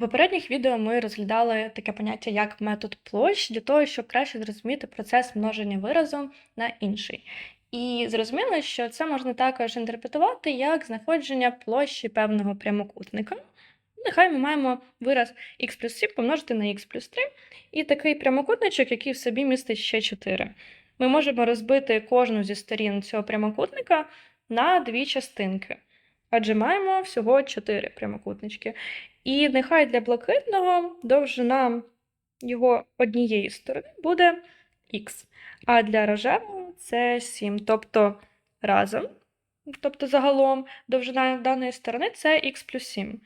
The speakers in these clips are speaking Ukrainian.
У попередніх відео ми розглядали таке поняття як метод площ для того, щоб краще зрозуміти процес множення виразу на інший. І зрозуміло, що це можна також інтерпретувати як знаходження площі певного прямокутника. Нехай ми маємо вираз х плюс 7 помножити на х плюс 3, і такий прямокутничок, який в собі містить ще 4. Ми можемо розбити кожну зі сторін цього прямокутника на дві частинки. Адже маємо всього 4 прямокутнички. І нехай для блакитного довжина його однієї сторони буде х, а для рожевого це 7. Тобто разом, тобто загалом довжина даної сторони це х плюс 7.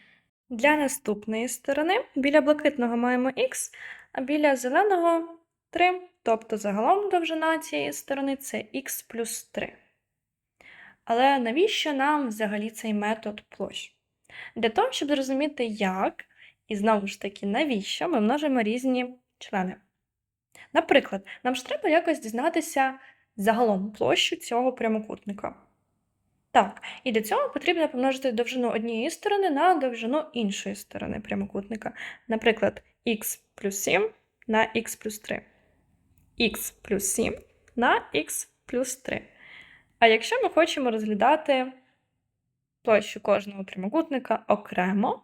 Для наступної сторони біля блакитного маємо х, а біля зеленого 3, тобто загалом довжина цієї сторони це х плюс 3. Але навіщо нам взагалі цей метод площ? Для того, щоб зрозуміти, як, і знову ж таки, навіщо ми множимо різні члени. Наприклад, нам ж треба якось дізнатися загалом площу цього прямокутника. Так, і для цього потрібно помножити довжину однієї сторони на довжину іншої сторони прямокутника. Наприклад, х плюс 7 на х плюс 3. х плюс 7 на х плюс 3. А якщо ми хочемо розглядати площу кожного прямокутника окремо,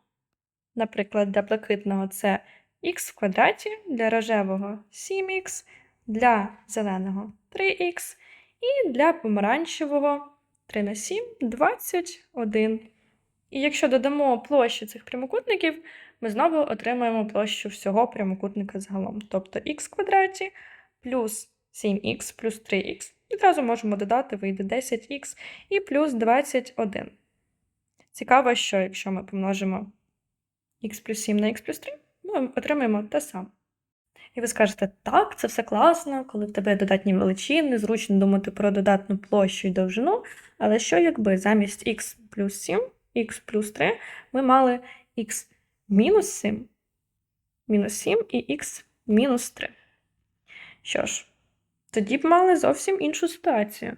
наприклад, для блакитного це х в квадраті, для рожевого 7х, для зеленого 3х і для помаранчевого 3 на 7 21. І якщо додамо площу цих прямокутників, ми знову отримаємо площу всього прямокутника загалом. Тобто х в квадраті плюс 7х плюс 3х. Відразу можемо додати, вийде 10х і плюс 21. Цікаво, що якщо ми помножимо х плюс 7 на х плюс 3, ми отримаємо те саме. І ви скажете, так, це все класно, коли в тебе додатні величини, зручно думати про додатну площу і довжину, але що якби замість х плюс 7, х плюс 3 ми мали х мінус 7, мінус 7 і х мінус 3. Що ж, тоді б мали зовсім іншу ситуацію.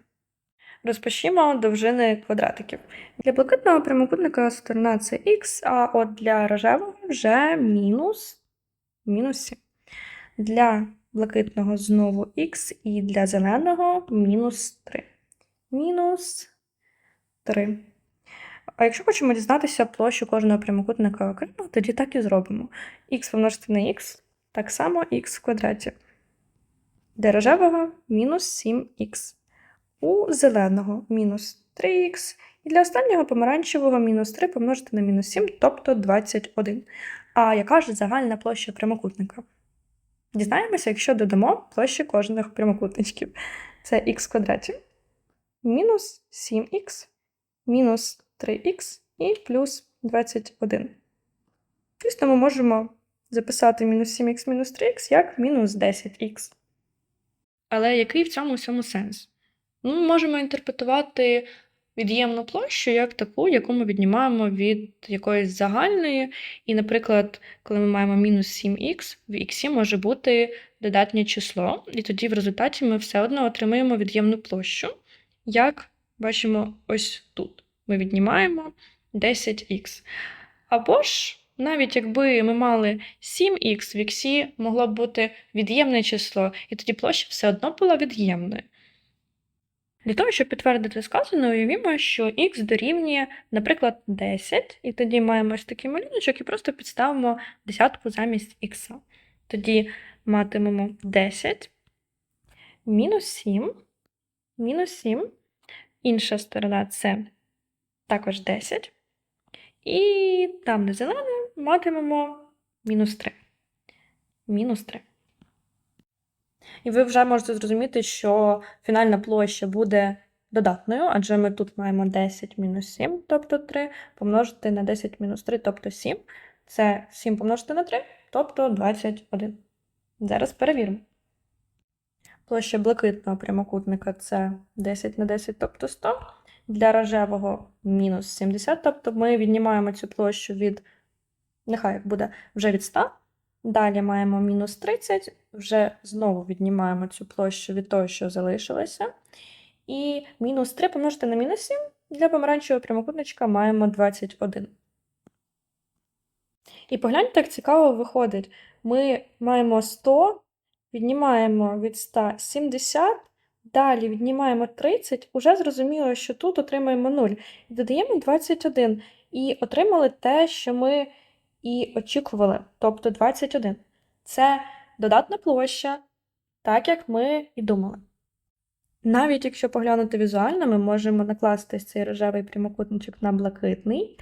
Розпочнімо довжини квадратиків. Для блакитного прямокутника сторона це х, а от для рожевого вже мінус, мінус 7. Для блакитного знову х і для зеленого мінус 3. Мінус 3. А якщо хочемо дізнатися площу кожного прямокутника окремо, тоді так і зробимо. х помножити на х, так само х в квадраті. Для рожевого мінус 7х. У зеленого мінус 3х. І для останнього помаранчевого мінус 3 помножити на мінус 7, тобто 21. А яка ж загальна площа прямокутника? Дізнаємося, якщо додамо площі кожного прямокутничків. Це х в квадраті, мінус 7х, мінус 3х і плюс 21. Звісно, ми можемо записати мінус 7х мінус 3х як мінус 10х. Але який в цьому всьому сенс? Ну, ми можемо інтерпретувати від'ємну площу як таку, яку ми віднімаємо від якоїсь загальної. І, наприклад, коли ми маємо мінус 7х, в х може бути додатнє число, і тоді в результаті ми все одно отримаємо від'ємну площу, як бачимо ось тут. Ми віднімаємо 10х. Або ж, навіть якби ми мали 7х, в х могло б бути від'ємне число, і тоді площа все одно була від'ємною. Для того, щоб підтвердити сказане, уявімо, що х дорівнює, наприклад, 10, і тоді маємо ось такий малюночок і просто підставимо десятку замість х. Тоді матимемо 10, мінус 7, мінус 7. Інша сторона це також 10. І там, де зелене, матимемо мінус 3. Мінус 3. І ви вже можете зрозуміти, що фінальна площа буде додатною, адже ми тут маємо 10 мінус 7, тобто 3, помножити на 10 мінус 3, тобто 7. Це 7 помножити на 3, тобто 21. Зараз перевіримо. Площа блакитного прямокутника це 10 на 10, тобто 100. Для рожевого мінус 70, тобто ми віднімаємо цю площу від, нехай як буде, вже від 100. Далі маємо мінус 30, вже знову віднімаємо цю площу від того, що залишилося. І мінус 3 помножити на мінус 7 для помаранчевого прямокутничка маємо 21. І погляньте, як цікаво виходить. Ми маємо 100, віднімаємо від 100 70, далі віднімаємо 30, уже зрозуміло, що тут отримаємо 0. І додаємо 21. І отримали те, що ми і очікували, тобто 21. Це додатна площа, так як ми і думали. Навіть якщо поглянути візуально, ми можемо накласти цей рожевий прямокутничок на блакитний,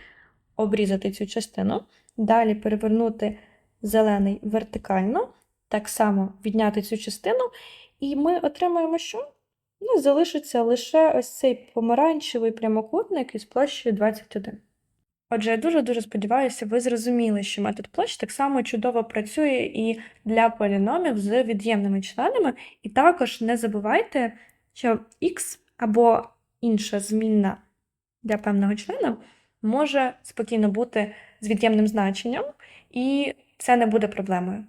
обрізати цю частину, далі перевернути зелений вертикально, так само відняти цю частину, і ми отримаємо що? Ну, залишиться лише ось цей помаранчевий прямокутник із площею 21. Отже, я дуже-дуже сподіваюся, ви зрозуміли, що метод площ так само чудово працює і для поліномів з від'ємними членами. І також не забувайте, що x або інша змінна для певного члена може спокійно бути з від'ємним значенням, і це не буде проблемою.